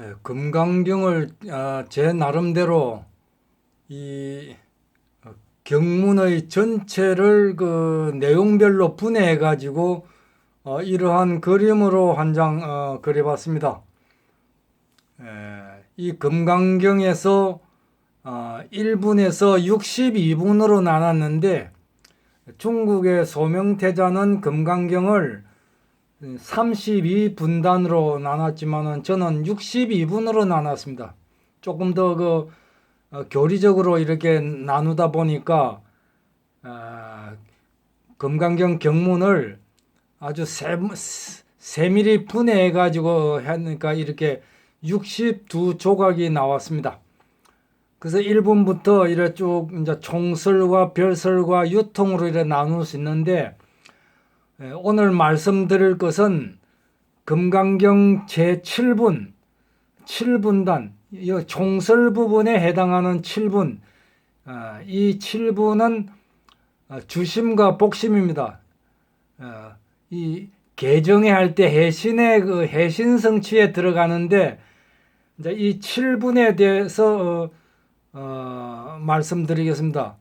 예, 금강경을 아, 제 나름대로 이 어, 경문의 전체를 그 내용별로 분해해 가지고 어, 이러한 그림으로 한장 어, 그려봤습니다. 예, 이 금강경에서 어, 1분에서 62분으로 나눴는데 중국의 소명태자는 금강경을 32분단으로 나눴지만은 저는 62분으로 나눴습니다. 조금 더 그 교리적으로 이렇게 나누다 보니까 아, 금강경 경문을 아주 세, 세밀히 분해해 가지고 하니까 이렇게 62조각이 나왔습니다. 그래서 1분부터 이래 쭉 이제 총설과 별설과 유통으로 이래 나눌 수 있는데 예, 오늘 말씀드릴 것은 금강경 제7분 7분단 이 총설 부분에 해당하는 7분 아, 이 7분은 아, 주심과 복심입니다. 어, 이 개정에 할 때 해신의 그 해신 성취에 들어가는데 이제 이 7분에 대해서 어, 어, 말씀드리겠습니다.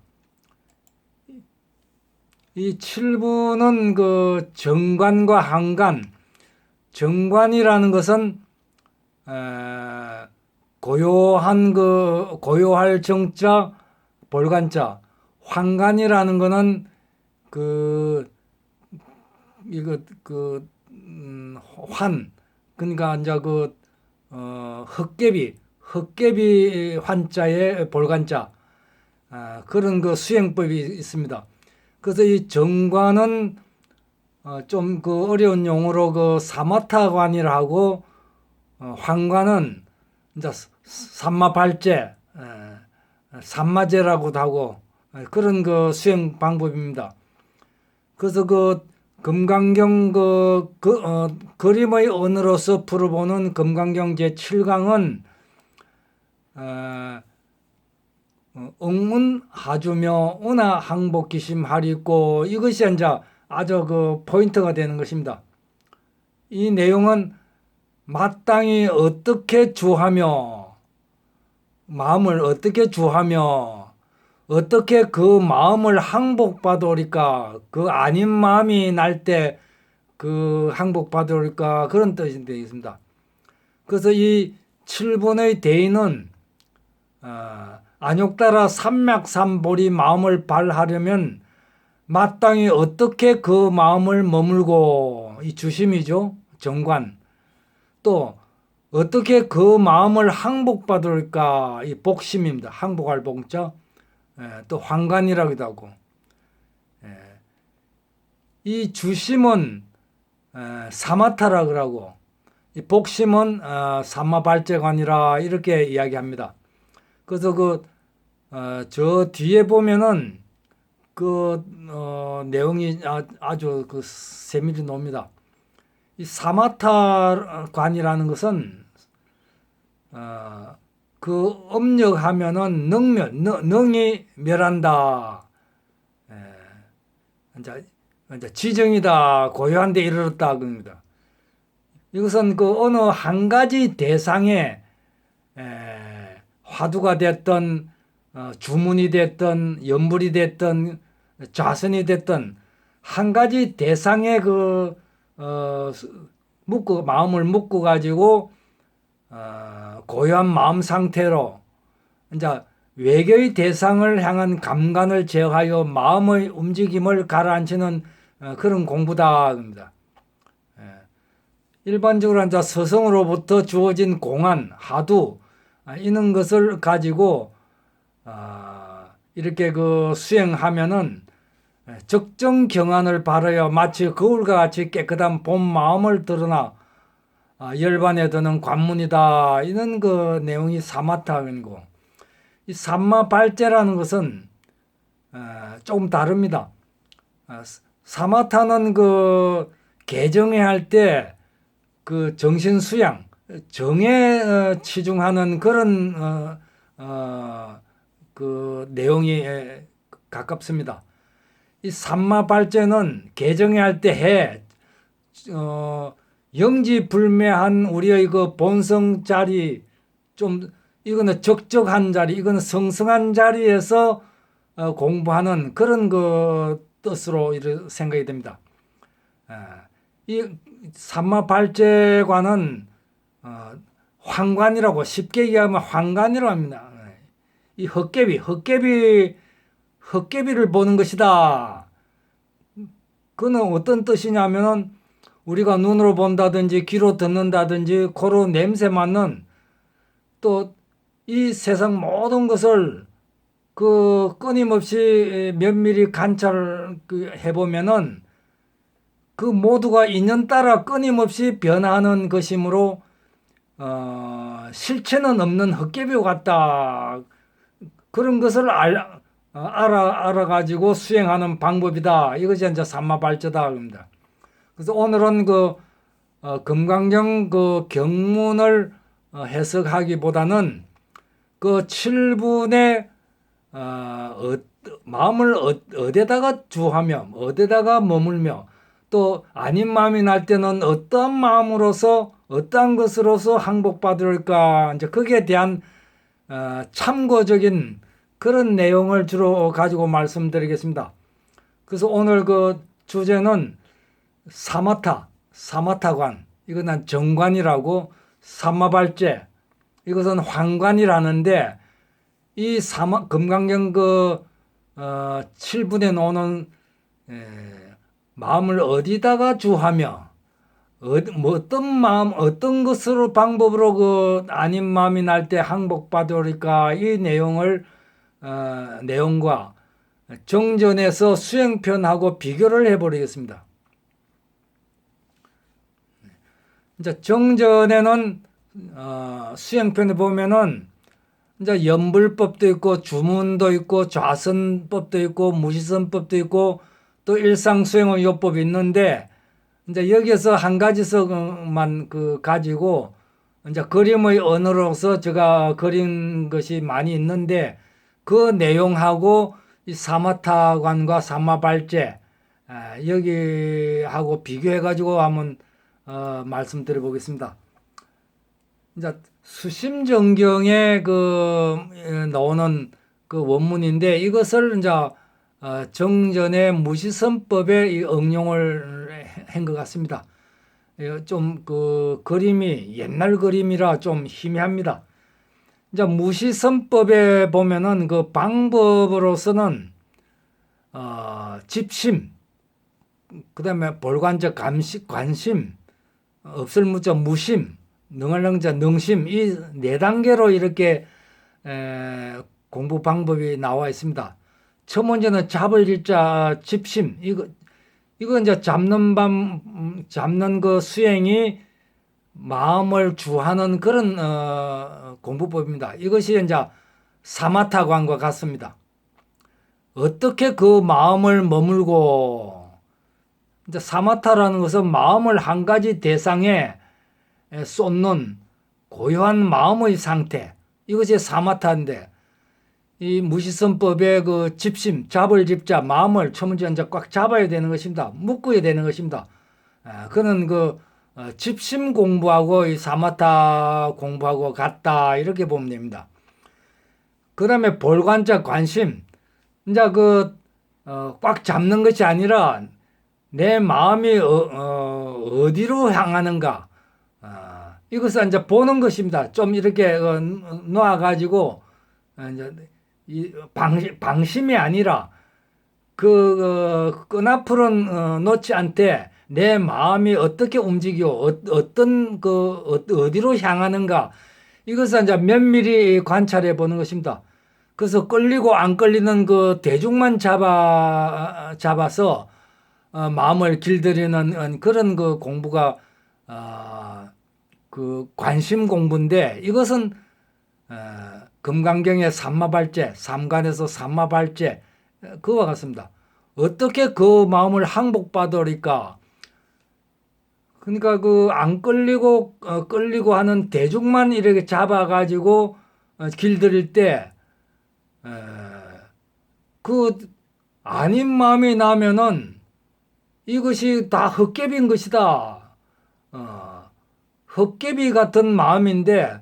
이 7분은 그 정관과 한관, 정관이라는 것은 에, 고요한 그 고요할 정자 볼간자, 환관이라는 것은 그 이거 그 음, 환, 그러니까 이제 그 어, 헛개비, 헛개비 환자의 볼간자. 아, 그런 그 수행법이 있습니다. 그래서 이 정관은 어, 좀 그 어려운 용어로 그 사마타관이라 하고 어, 환관은 이제 삼마발제, 에, 삼마제라고도 하고 에, 그런 그 수행 방법입니다. 그래서 그 금강경 그, 그 어, 그림의 언어로서 풀어보는 금강경 제 7강은 어, 어, 응운 하주며 은하 항복기심 하리고 이것이 이제 아주 그 포인트가 되는 것입니다. 이 내용은 마땅히 어떻게 주하며 마음을 어떻게 주하며 어떻게 그 마음을 항복받으리까 그 아닌 마음이 날 때 그 항복받으리까 그런 뜻이 되겠습니다. 그래서 이 7분의 대인은 어, 안욕 따라 삼맥삼보리 마음을 발하려면 마땅히 어떻게 그 마음을 머물고 이 주심이죠? 정관. 또 어떻게 그 마음을 항복받을까? 이 복심입니다. 항복할 복자. 예, 또 환관이라기도 하고. 예, 이 주심은 에, 사마타라 그러고 이 복심은 어, 삼마발제관이라 이렇게 이야기합니다. 그래서 그, 어, 저 뒤에 보면은 그, 어, 내용이 아, 아주 그 세밀히 나옵니다. 이 사마타관이라는 것은, 어, 그 업력하면은 능멸, 능, 능이 멸한다. 에, 이제, 이제 지정이다. 고요한 데 이르렀다. 그럽니다. 이것은 그 어느 한 가지 대상에, 에, 화두가 됐던 어, 주문이 됐던 연불이 됐던 좌선이 됐던 한 가지 대상에 그 어, 묶고 마음을 묶고 가지고 어, 고요한 마음 상태로 이제 외계의 대상을 향한 감관을 제어하여 마음의 움직임을 가라앉히는 어, 그런 공부다 입니다. 예. 일반적으로 이제 서성으로부터 주어진 공안, 하두 아, 이런 것을 가지고 아, 이렇게 그 수행하면은 적정 경안을 바라여 마치 거울과 같이 깨끗한 본 마음을 드러나 아, 열반에 드는 관문이다 이런 그 내용이 사마타인고 이 삼마 발제라는 것은 조금 다릅니다. 아, 사마타는 그 개정에 할때 그 정신 수양 정에 어, 치중하는 그런 어, 어, 그 내용이 가깝습니다. 이 삼마 발제는 개정에 할때 해, 어, 영지 불매한 우리의 그 본성 자리 좀 이거는 적적한 자리, 이거는 성성한 자리에서 어, 공부하는 그런 그 뜻으로 생각이 됩니다. 아, 이 삼마 발제관은 어, 황관이라고 쉽게 얘기하면 황관이라고 합니다. 이 헛개비, 헛개비, 헛개비를 보는 것이다. 그는 어떤 뜻이냐면은 우리가 눈으로 본다든지 귀로 듣는다든지 코로 냄새 맡는 또 이 세상 모든 것을 그 끊임없이 면밀히 관찰 그 해보면은 그 모두가 인연 따라 끊임없이 변하는 것이므로 어, 실체는 없는 헛개비 같다. 그런 것을 알, 어, 알아 알아가지고 수행하는 방법이다. 이것이 이제 삼마발자다 합니다. 그래서 오늘은 그 어, 금강경 그 경문을 어, 해석하기보다는 그 7분의 어, 어, 마음을 어, 어디다가 주하며 어디다가 머물며 또 아닌 마음이 날 때는 어떠한 마음으로서 어떠한 것으로서 항복받을까? 이제 거기에 대한 어, 참고적인 그런 내용을 주로 가지고 말씀드리겠습니다. 그래서 오늘 그 주제는 사마타, 사마타관, 이거는 정관이라고 사마발제, 이것은 황관이라는데 이 사마, 금강경 그 어, 7분에 나오는 에, 마음을 어디다가 주하며 어, 뭐 어떤 마음 어떤 것으로 방법으로 그 아닌 마음이 날 때 항복받으리까 이 내용을 어, 내용과 정전에서 수행편하고 비교를 해버리겠습니다. 이제 정전에는 어, 수행편에 보면은 이제 연불법도 있고 주문도 있고 좌선법도 있고 무시선법도 있고 또 일상수행의 요법이 있는데 이제 여기에서 한 가지서만 그 가지고 이제 그림의 언어로서 제가 그린 것이 많이 있는데 그 내용하고 이 사마타관과 사마발제 아, 여기하고 비교해 가지고 한번 어, 말씀드려 보겠습니다. 이제 수심정경에 그 에, 나오는 그 원문인데 이것을 이제 어, 정전의 무시선법에 이 응용을 한 것 같습니다. 좀 그 그림이 옛날 그림이라 좀 희미합니다. 이제 무시선법에 보면은 그 방법으로서는 어, 집심, 그다음에 볼관적 감시, 관심, 없을 무자 무심, 능할능자 능심 이 네 단계로 이렇게 에, 공부 방법이 나와 있습니다. 첫 번째는 잡을 일자 집심 이거 이거 이제 잡는 밤 음, 잡는 그 수행이 마음을 주하는 그런 어, 공부법입니다. 이것이 이제 사마타관과 같습니다. 어떻게 그 마음을 머물고 이제 사마타라는 것은 마음을 한 가지 대상에 쏟는 고요한 마음의 상태 이것이 사마타인데 이 무시선법의 그 집심 잡을 집자 마음을 이제 꽉 잡아야 되는 것입니다. 묶어야 되는 것입니다. 아, 그는 그 어, 집심 공부하고 이 사마타 공부하고 같다 이렇게 보면 됩니다. 그 다음에 볼관자 관심 이제 그꽉 어, 잡는 것이 아니라 내 마음이 어, 어, 어디로 향하는가 아, 이것을 이제 보는 것입니다. 좀 이렇게 어, 놓아가지고 어, 이제 이 방심, 방심이 아니라 그 어, 끈앞으로는 어, 놓지 않되 내 마음이 어떻게 움직이고 어, 떤그 어, 디로 향하는가 이것을 이제 면밀히 관찰해 보는 것입니다. 그래서 끌리고 안 끌리는 그 대중만 잡아 잡아서 어, 마음을 길들이는 그런 그 공부가 어, 그 관심 공부인데 이것은 어, 금강경의 삼마발제, 삼간에서 삼마발제 그와 같습니다. 어떻게 그 마음을 항복받으리까? 그러니까 그 안 끌리고 어, 끌리고 하는 대중만 이렇게 잡아가지고 어, 길들일 때, 에, 그 아닌 마음이 나면은 이것이 다 헛개빈 것이다. 어, 헛개비 같은 마음인데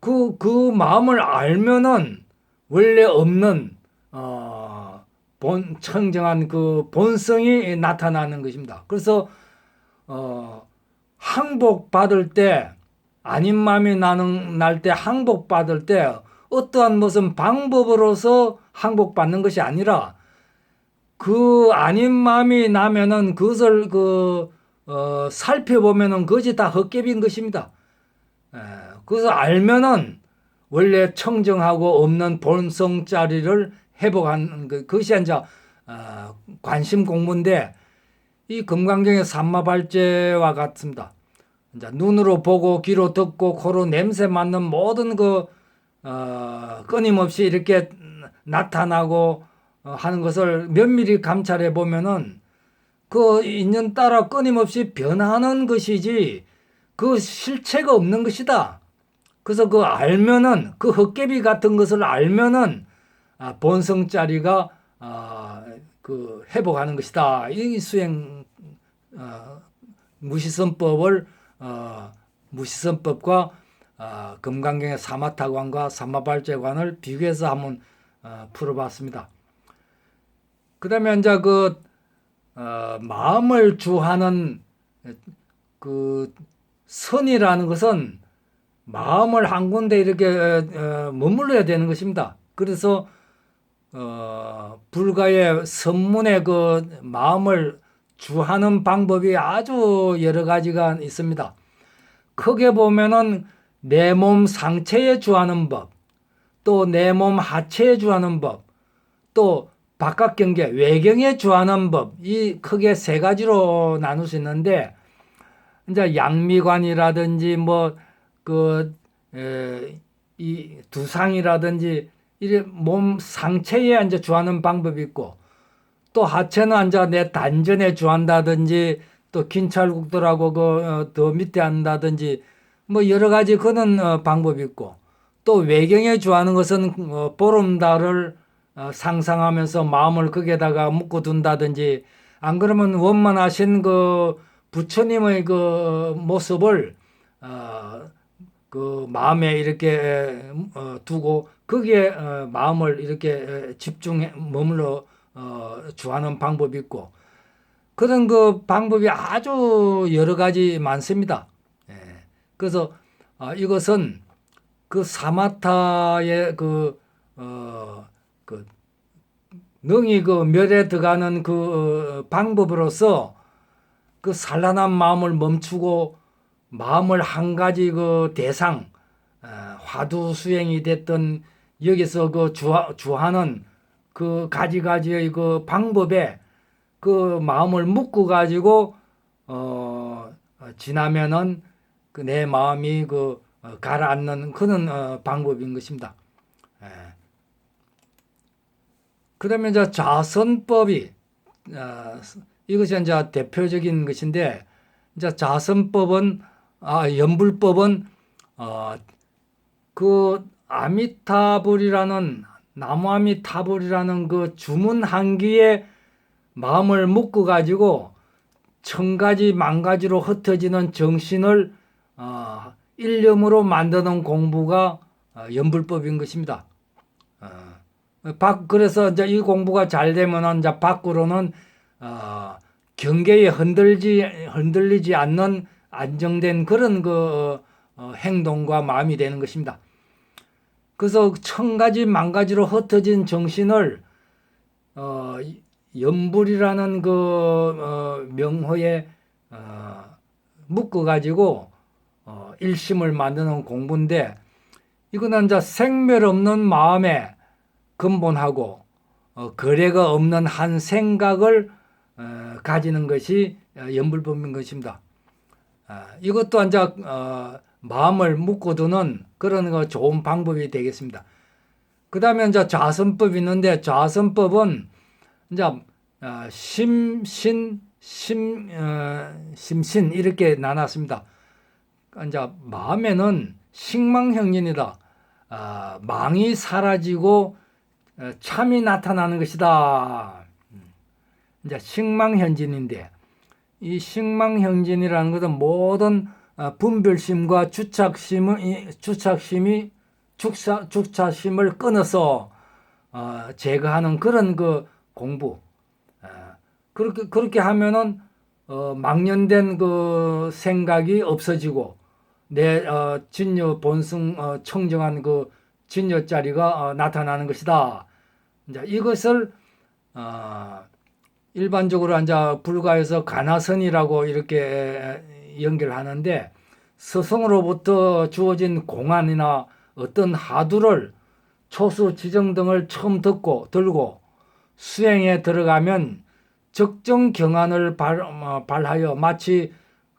그, 그 마음을 알면은 원래 없는 어, 본 청정한 그 본성이 나타나는 것입니다. 그래서 어, 항복 받을 때 아닌 마음이 나는 날 때 항복 받을 때 어떠한 무슨 방법으로서 항복 받는 것이 아니라 그 아닌 마음이 나면은 그것을 그 어, 살펴보면은 그것이 다 헛개비인 것입니다. 에, 그래서 알면은 원래 청정하고 없는 본성 자리를 회복하는 그- 그것이 이제 어, 관심 공부인데 이 금강경의 삼마발제와 같습니다. 이제 눈으로 보고 귀로 듣고 코로 냄새 맡는 모든 그 어, 끊임없이 이렇게 나타나고 어, 하는 것을 면밀히 감찰해 보면은 그 인연 따라 끊임없이 변하는 것이지 그 실체가 없는 것이다. 그래서 그 알면은 그 헛개비 같은 것을 알면은 아, 본성 자리가 아, 그 회복하는 것이다. 이 수행 어, 무시선법을 어, 무시선법과 어, 금강경의 사마타관과 사마발제관을 비교해서 한번 어, 풀어봤습니다. 그다음에 이제 그 어, 마음을 주하는 그 선이라는 것은 마음을 한 군데 이렇게 어, 머물러야 되는 것입니다. 그래서 어, 불가의 선문의 그 마음을 주하는 방법이 아주 여러 가지가 있습니다. 크게 보면은 내 몸 상체에 주하는 법, 또 내 몸 하체에 주하는 법, 또 바깥 경계 외경에 주하는 법, 이 크게 세 가지로 나눌 수 있는데 이제 양미관이라든지 뭐 그이 두상이라든지 이래 몸 상체에 이제 주하는 방법이 있고 또 하체는 이제 내 단전에 주한다든지 또 긴찰국들하고 그더 밑에 한다든지 뭐 여러 가지 그런 어, 방법이 있고 또 외경에 주하는 것은 어, 보름달을 어, 상상하면서 마음을 거기에다가 묶어 둔다든지 안 그러면 원만하신 그 부처님의 그 모습을 어, 그 마음에 이렇게 어, 두고 거기에 어, 마음을 이렇게 집중해 머물러 어, 주하는 방법이 있고 그런 그 방법이 아주 여러 가지 많습니다. 예. 그래서 어, 이것은 그 사마타의 그, 어, 그 능이 그 멸에 들어가는 그 어, 방법으로서 그 산란한 마음을 멈추고 마음을 한 가지 그 대상 어, 화두 수행이 됐던 여기서 그 주하, 주하는 그 가지가지의 그 방법에 그 마음을 묶고 가지고 어 어, 지나면은 그 내 마음이 그 어, 가라앉는 그런 어, 방법인 것입니다. 예. 그다음에 이제 자선법이 어, 이것이 이제 대표적인 것인데 이제 자선법은 아 연불법은 어 그 아미타불이라는 나무 아미타불이라는 그 주문 한기에 마음을 묶어 가지고 천 가지 만 가지로 흩어지는 정신을 어, 일념으로 만드는 공부가 어, 연불법인 것입니다. 어, 밖 그래서 이제 이 공부가 잘 되면은 이제 밖으로는 어, 경계에 흔들지 흔들리지 않는 안정된 그런 그 어, 행동과 마음이 되는 것입니다. 그래서 천 가지 만 가지로 흩어진 정신을 어, 연불이라는 그 어, 명호에 어, 묶어 가지고 어, 일심을 만드는 공부인데 이거는 이제 생멸 없는 마음에 근본하고 어, 거래가 없는 한 생각을 어, 가지는 것이 어, 연불법인 것입니다. 아, 이것도 이제 어, 마음을 묶어두는 그런 거 좋은 방법이 되겠습니다. 그 다음에 이제 좌선법이 있는데 좌선법은 이제 어, 심신 심 어, 심신 이렇게 나눴습니다. 이제 마음에는 식망형진이다. 아, 망이 사라지고 어, 참이 나타나는 것이다. 음. 이제 식망현진인데 이 식망형진이라는 것은 모든 어, 분별심과 주착심을 이 주착심이 주차 주차심을 끊어서 어, 제거하는 그런 그 공부. 어, 그렇게 그렇게 하면은 어, 망년된 그 생각이 없어지고 내 어, 진여 본성 어, 청정한 그 진여 자리가 어, 나타나는 것이다. 이제 이것을 어, 일반적으로 이제 불가에서 가나선이라고 이렇게 연결하는데 스승으로부터 주어진 공안이나 어떤 하두를 초수 지정 등을 처음 듣고 들고 수행에 들어가면 적정 경안을 발, 어, 발하여 마치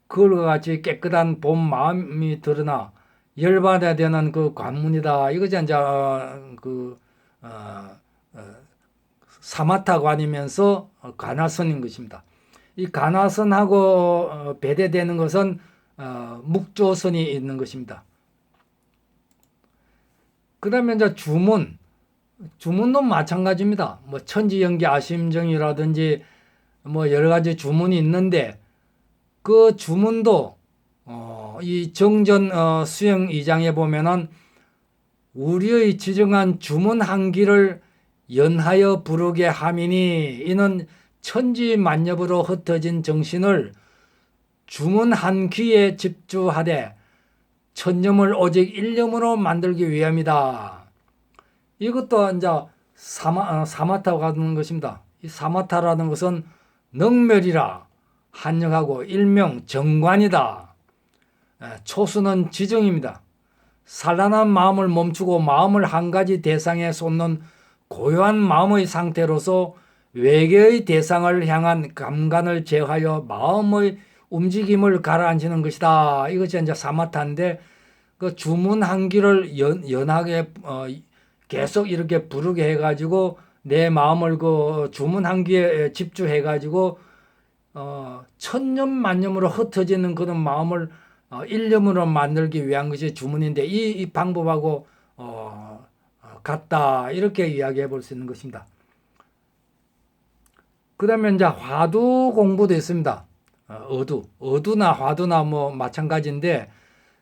그걸과 같이 깨끗한 본 마음이 드러나 열받아야 되는 그 관문이다. 이것이 이제 어, 그 어, 어, 사마타관이면서 가나선인 것입니다. 이 가나선하고 어, 배대되는 것은 어, 묵조선이 있는 것입니다. 그 다음에 이제 주문, 주문도 마찬가지입니다. 뭐 천지연기 아심정이라든지 뭐 여러 가지 주문이 있는데 그 주문도 어, 이 정전 어, 수행 이장에 보면은 우리의 지정한 주문 한 기를 연하여 부르게 함이니 이는 천지 만엽으로 흩어진 정신을 주문 한 귀에 집주하되 천념을 오직 일념으로 만들기 위함이다. 이것도 이제 사마, 어, 사마타와 같은 것입니다. 이 사마타라는 것은 능멸이라 한역하고 일명 정관이다. 에, 초수는 지정입니다. 산란한 마음을 멈추고 마음을 한 가지 대상에 쏟는 고요한 마음의 상태로서 외계의 대상을 향한 감관을 제하여 마음의 움직임을 가라앉히는 것이다. 이것이 이제 사마타인데 그 주문 한 기를 연, 연하게 어, 계속 이렇게 부르게 해가지고 내 마음을 그 주문 한 기에 집중해가지고 어, 천년만년으로 흩어지는 그런 마음을 어, 일념으로 만들기 위한 것이 주문인데 이, 이 방법하고 어, 어, 같다 이렇게 이야기해 볼 수 있는 것입니다. 그 다음에 이제 화두 공부도 있습니다. 어, 어두, 어두나 화두나 뭐 마찬가지인데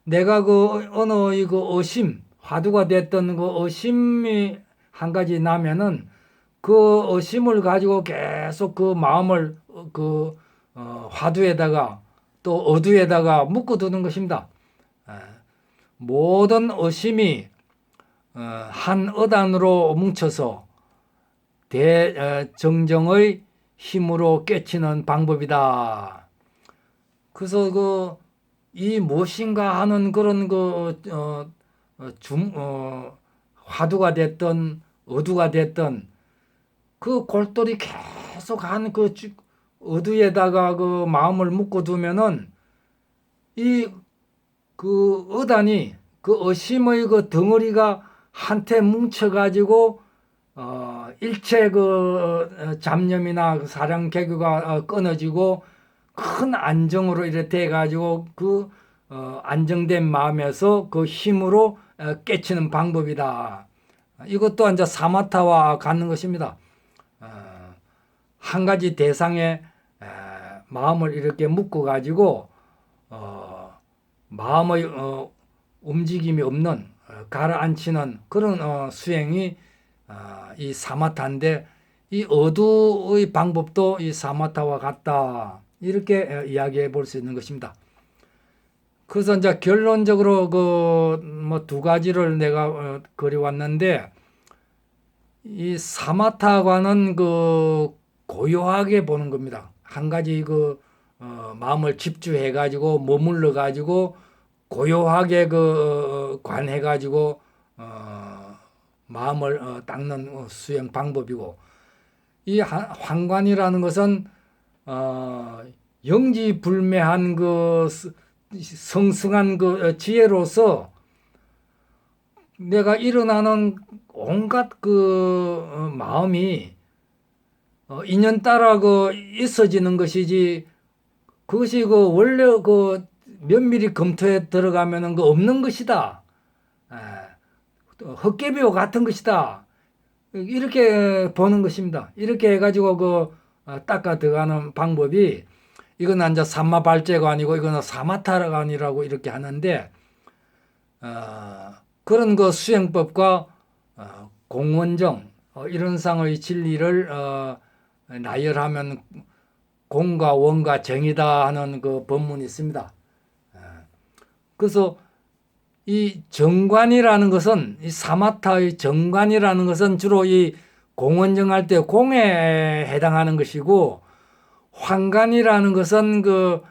내가 그 어느 이거 어심 화두가 됐던 그 어심이 한 가지 나면은 그 어심을 가지고 계속 그 마음을 어, 그 어, 화두에다가 또 어두에다가 묶어두는 것입니다. 에, 모든 어심이 어, 한 어단으로 뭉쳐서 대정정의 힘으로 깨치는 방법이다. 그래서 그 이 무엇인가 하는 그런 그 어, 어, 중, 어, 화두가 됐던 어두가 됐던 그 골똘히 계속 한 그 어두에다가 그 마음을 묶어 두면은 이 그 어단이 그 어심의 그 덩어리가 한테 뭉쳐 가지고 어 일체 그 어, 잡념이나 그 사랑 개교가 어, 끊어지고 큰 안정으로 이렇게 돼 가지고 그 어, 안정된 마음에서 그 힘으로 어, 깨치는 방법이다. 이것도 이제 사마타와 같는 것입니다. 어, 한 가지 대상에 에, 마음을 이렇게 묶어 가지고 어, 마음의 어, 움직임이 없는 어, 가라앉히는 그런 어, 수행이 어, 이 사마타인데 이 어두의 방법도 이 사마타와 같다. 이렇게 어, 이야기해 볼 수 있는 것입니다. 그래서 이제 결론적으로 그 뭐 두 가지를 내가 어, 그려왔는데 이 사마타과는 그 고요하게 보는 겁니다. 한 가지 그 어, 마음을 집중해 가지고 머물러 가지고 고요하게 그 어, 관해 가지고 어, 마음을 어, 닦는 어, 수행 방법이고 이 하- 황관이라는 것은 어, 영지 불매한 그 스- 성승한 그 어, 지혜로서 내가 일어나는 온갖 그 어, 마음이 어, 인연 따라 그 있어지는 것이지 그것이 그 원래 그 면밀히 검토에 들어가면은 그 없는 것이다. 에, 또 헛개비와 같은 것이다. 이렇게 보는 것입니다. 이렇게 해가지고 그 어, 닦아 들어가는 방법이 이건 이제 삼마 발제가 아니고 이거는 사마타관이라고 이렇게 하는데 어, 그런 그 수행법과 어, 공원정 어, 이런 상의 진리를 어, 나열하면 공과 원과 정이다 하는 그 법문이 있습니다. 어, 그래서 이 정관이라는 것은 이 사마타의 정관이라는 것은 주로 이 공원정할 때 공에 해당하는 것이고 환관이라는 것은 그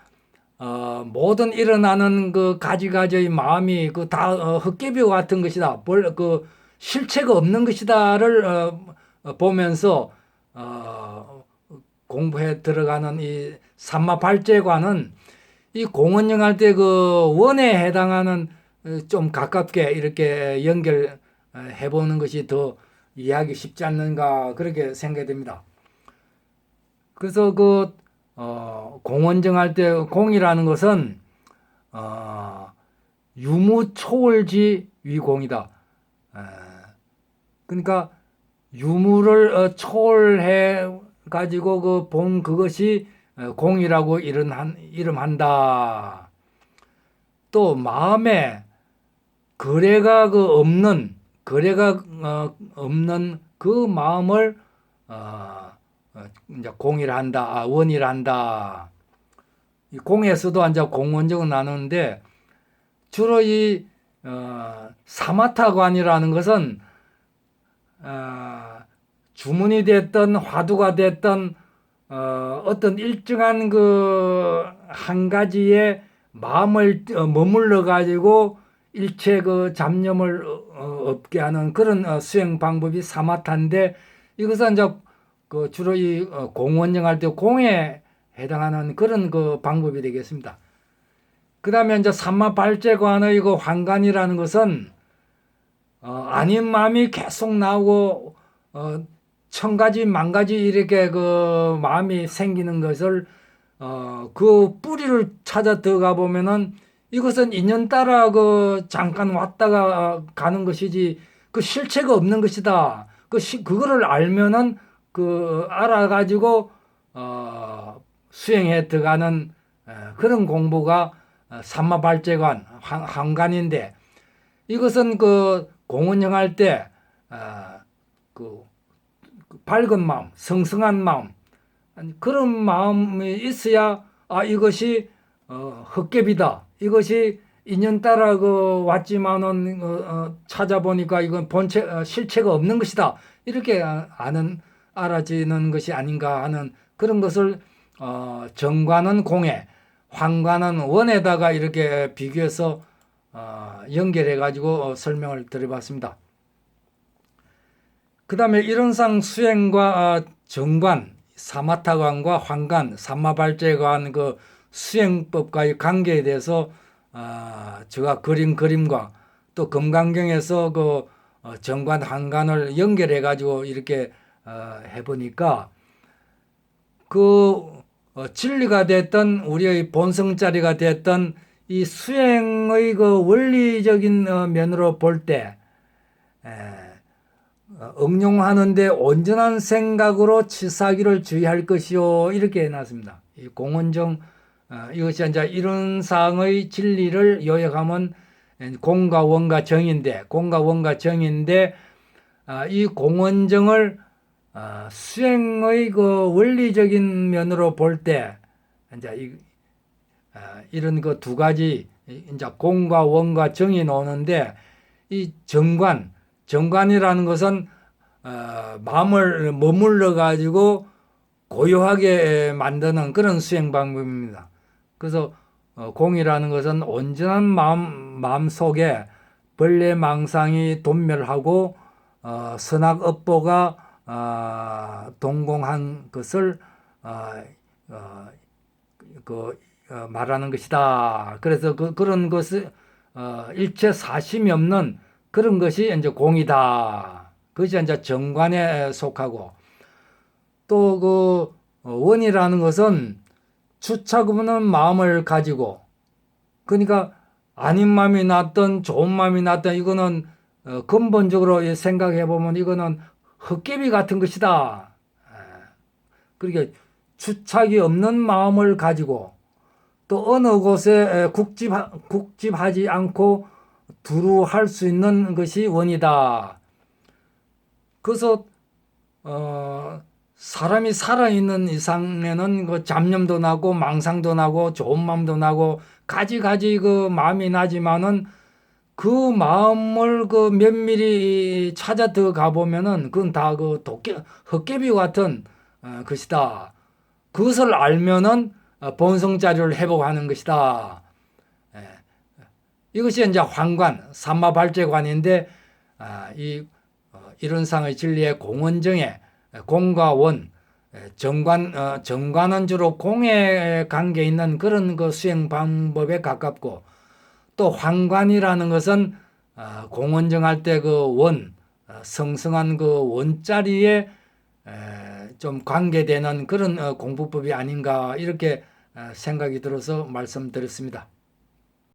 어, 모든 일어나는 그 가지가지의 마음이 그 다 어, 헛개비 같은 것이다. 볼, 그 실체가 없는 것이다를 어, 어, 보면서 어, 공부해 들어가는 이 삼마발제관은 이 공원영할 때 그 원에 해당하는 어, 좀 가깝게 이렇게 연결해 보는 것이 더 이해하기 쉽지 않는가 그렇게 생각됩니다. 그래서 그 어, 공원정할 때 공이라는 것은 어, 유무초월지 위공이다. 에, 그러니까 유무를 어, 초월해 가지고 그 본 그것이 어, 공이라고 이름한, 이름한다. 또 마음에 거래가 그 없는 거래가 어, 없는 그 마음을 어, 어, 이제 공이라 한다, 아, 원이라 한다. 이 공에서도 이제 공원적은 나누는데 주로 이 어, 사마타관이라는 것은 어, 주문이 됐던 화두가 됐던 어, 어떤 일정한 그 한 가지에 마음을 어, 머물러 가지고 일체 그 잡념을 어, 없게 하는 그런 어, 수행 방법이 사마타인데 이것은 이제 그 주로 이 어, 공원령 할때 공에 해당하는 그런 그 방법이 되겠습니다. 그 다음에 이제 삼마 발제관의 그 환관이라는 것은 어, 아닌 마음이 계속 나오고 어, 천 가지 만 가지 이렇게 그 마음이 생기는 것을 어, 그 뿌리를 찾아 들어가 보면은 이것은 인연 따라 그 잠깐 왔다가 가는 것이지 그 실체가 없는 것이다. 그 시, 그거를 알면은 그 알아가지고 어, 수행해 들어가는 에, 그런 공부가 어, 삼마발제관 환- 환관인데 이것은 그 공원영 할때 어, 그, 그 밝은 마음, 성성한 마음 그런 마음이 있어야 아 이것이 어, 헛개비다. 이것이 인연 따라 그 왔지만은 어, 어, 찾아보니까 이건 본체 어, 실체가 없는 것이다. 이렇게 아- 아는 알아지는 것이 아닌가 하는 그런 것을 어, 정관은 공에, 환관은 원에다가 이렇게 비교해서 어, 연결해 가지고 설명을 드려봤습니다. 그 다음에 이론상 수행과 어, 정관, 사마타관과 환관, 삼마발제관 그 수행법과의 관계에 대해서 아, 제가 그린 그림과 또 금강경에서 그 어, 정관 환관을 연결해 가지고 이렇게 어, 해보니까 그 어, 진리가 됐던 우리의 본성자리가 됐던 이 수행의 그 원리적인 어, 면으로 볼때 어, 응용하는데 온전한 생각으로 치사기를 주의할 것이요 이렇게 해놨습니다. 이 공원정 어, 이것이 이제 이런 사항의 진리를 요약하면 공과 원과 정인데 공과 원과 정인데 아, 이 공원정을 아, 수행의 그 원리적인 면으로 볼 때 이제 이런 그 두 가지 이제 공과 원과 정이 나오는데 이 정관 정관이라는 것은 어, 마음을 머물러 가지고 고요하게 만드는 그런 수행 방법입니다. 그래서 어, 공이라는 것은 온전한 마음 마음 속에 벌레 망상이 돈멸하고 어, 선악 업보가 아, 동공한 것을 아, 어, 그 어, 말하는 것이다. 그래서 그, 그런 것을 어, 일체 사심이 없는 그런 것이 이제 공이다. 그것이 이제 정관에 속하고 또 그 원이라는 것은 없는 마음을 가지고 그러니까 아닌 마음이 났던 좋은 마음이 났던 이거는 어, 근본적으로 생각해 보면 이거는 헛개비 같은 것이다. 에, 그러니까 주착이 없는 마음을 가지고 또 어느 곳에 에, 국집 국집하지 않고 두루할 수 있는 것이 원이다. 그래서 어 사람이 살아 있는 이상에는 그 잡념도 나고 망상도 나고 좋은 마음도 나고 가지가지 그 마음이 나지만은 그 마음을 그 면밀히 찾아 들어가 보면은 그건 다 그 도깨 헛개비 같은 어, 것이다. 그것을 알면은 어, 본성 자료를 회복하는 것이다. 예. 이것이 이제 환관, 삼마발제관인데 아, 이 어, 이론상의 진리의 공원정에 공과 원, 에, 정관 어, 정관은 주로 공에 관계 있는 그런 그 수행 방법에 가깝고 또 환관이라는 것은 어, 공원정할 때 그 원, 어, 성성한 그 원자리에 에, 좀 관계되는 그런 어, 공부법이 아닌가 이렇게 어, 생각이 들어서 말씀드렸습니다.